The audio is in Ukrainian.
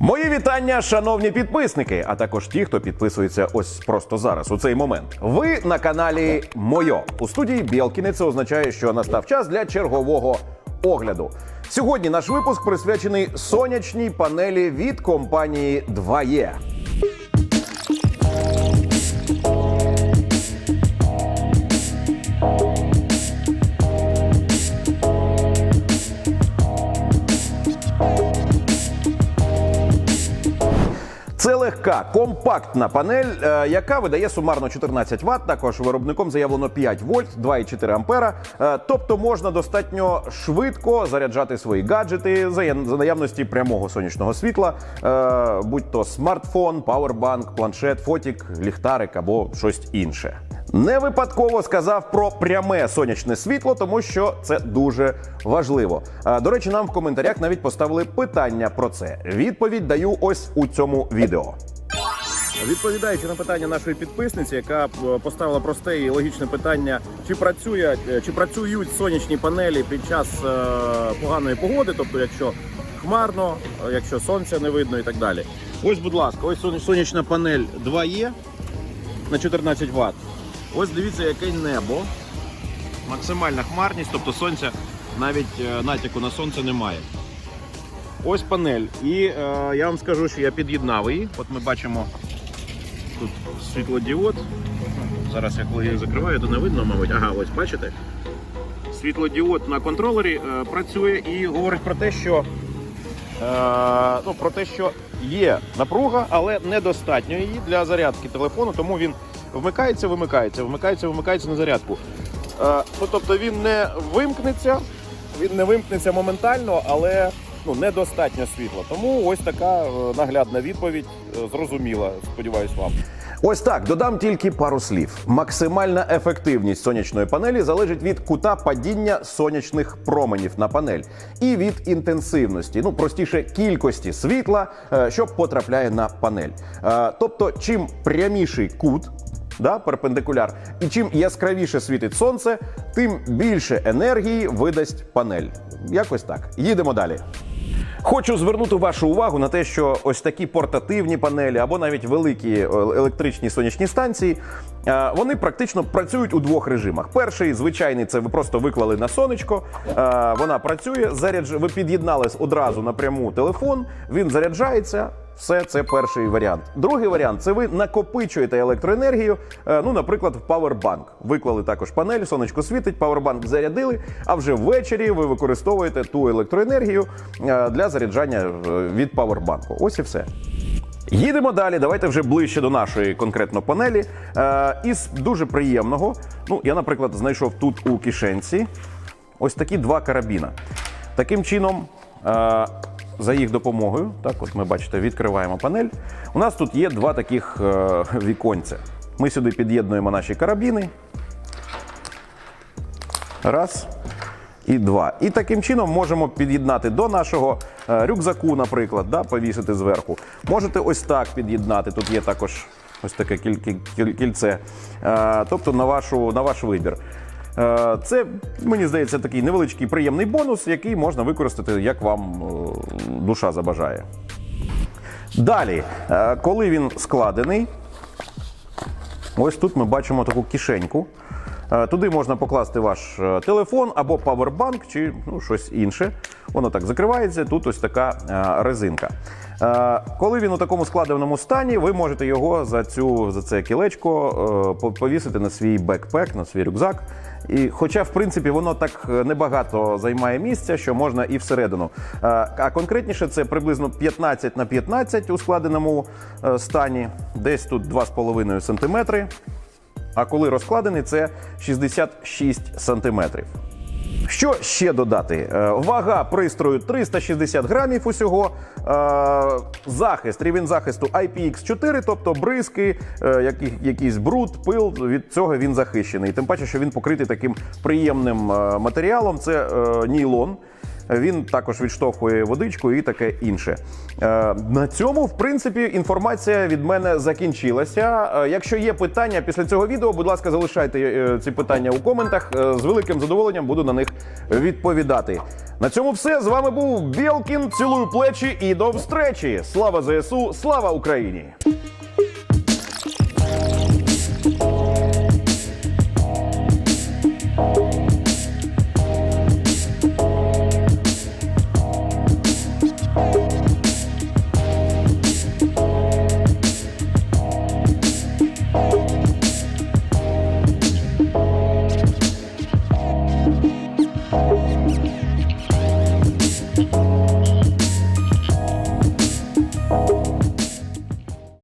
Мої вітання, шановні підписники, а також ті, хто підписується ось просто зараз, у цей момент. Ви на каналі Мойо у студії Білкіни. Це означає, що настав час для чергового огляду. Сьогодні наш випуск присвячений сонячній панелі від компанії 2E. Легка, компактна панель, е, яка видає сумарно 14 Вт. Також виробником заявлено 5 вольт, 2,4 ампера. Е, Тобто можна достатньо швидко заряджати свої гаджети за наявності прямого сонячного світла, е, будь то смартфон, пауербанк, планшет, фотік, ліхтарик або щось інше. Не випадково сказав про пряме сонячне світло, тому що це дуже важливо. До речі, нам в коментарях навіть поставили питання про це. Відповідь даю ось у цьому відео. Відповідаючи на питання нашої підписниці, яка е, поставила просте і логічне питання, чи працює е, чи працюють сонячні панелі під час е, поганої погоди, тобто якщо хмарно, якщо сонця не видно і так далі. Ось, будь ласка, ось сонячна панель 2Е на 14 Вт. Ось дивіться, яке небо. Максимальна хмарність, тобто сонця навіть е, натяку на сонце немає. Ось панель. І е, я вам скажу, що я під'єднав її. От ми бачимо тут світлодіод. Зараз я коли її закриваю, то не видно, мабуть. Ага, ось бачите. Світлодіод на контролері е, працює і говорить про те, що е, ну, про те, що є напруга, але недостатньо її для зарядки телефону, тому він вмикається, вимикається, вмикається, вимикається на зарядку. Е, ну, тобто він не вимкнеться, він не вимкнеться моментально, але ну, недостатньо світла. Тому ось така е, наглядна відповідь, е, зрозуміла, сподіваюсь вам. Ось так додам тільки пару слів. Максимальна ефективність сонячної панелі залежить від кута падіння сонячних променів на панель і від інтенсивності, ну простіше кількості світла, е, що потрапляє на панель. Тобто, чим пряміший кут. Да, перпендикуляр. І чим яскравіше світить сонце, тим більше енергії видасть панель. Якось так. Їдемо далі. Хочу звернути вашу увагу на те, що ось такі портативні панелі або навіть великі е, електричні сонячні станції, е, вони практично працюють у двох режимах. Перший звичайний це ви просто виклали на сонечко, е, вона працює, зарядж... ви під'єднали одразу напряму телефон, він заряджається. Все це перший варіант. Другий варіант це ви накопичуєте електроенергію. е, Ну, наприклад, в павербанк. Виклали також панель, сонечко світить, павербанк зарядили. А вже ввечері ви використовуєте ту електроенергію е, для заряджання е, від павербанку. Ось і все. Їдемо далі. Давайте вже ближче до нашої конкретно панелі. Із дуже приємного. Ну, я, наприклад, знайшов тут у кишенці ось такі два карабіна. Таким чином, за їх допомогою, так, от ми бачите, відкриваємо панель. У нас тут є два таких е, віконця. Ми сюди під'єднуємо наші карабіни. Раз. І два. І таким чином можемо під'єднати до нашого е, рюкзаку, наприклад, да, повісити зверху. Можете ось так під'єднати. Тут є також ось таке кіль- кіль- кіль- кільце. Е, тобто на, вашу, на ваш вибір. Е, Це, мені здається, такий невеличкий приємний бонус, який можна використати, як вам е, душа забажає. Далі, е, коли він складений, Ось тут ми бачимо таку кишеньку. Туди можна покласти ваш телефон або павербанк, чи ну, щось інше. Воно так закривається. Тут ось така резинка. Коли він у такому складеному стані, ви можете його за цю за це кілечко повісити на свій бекпек, на свій рюкзак. І, хоча, в принципі, воно так е, небагато займає місця, що можна і всередину. Е, А конкретніше це приблизно 15 на 15 у складеному е, стані, десь тут 2,5 см. А коли розкладений, це 66 сантиметрів. Що ще додати? Е, Вага пристрою 360 грамів усього. Е, Захист, рівень захисту IPX4, тобто бризки, е, якийсь бруд, пил. Від цього він захищений. Тим паче, що він покритий таким приємним матеріалом. Це нейлон. Він також відштовхує водичку і таке інше. Е, На цьому, в принципі, інформація від мене закінчилася. Е, Якщо є питання після цього відео, будь ласка, залишайте е, ці питання у коментах. З великим задоволенням буду на них відповідати. На цьому все. З вами був Білкін. Цілую плечі і до встречі. Слава ЗСУ, слава Україні!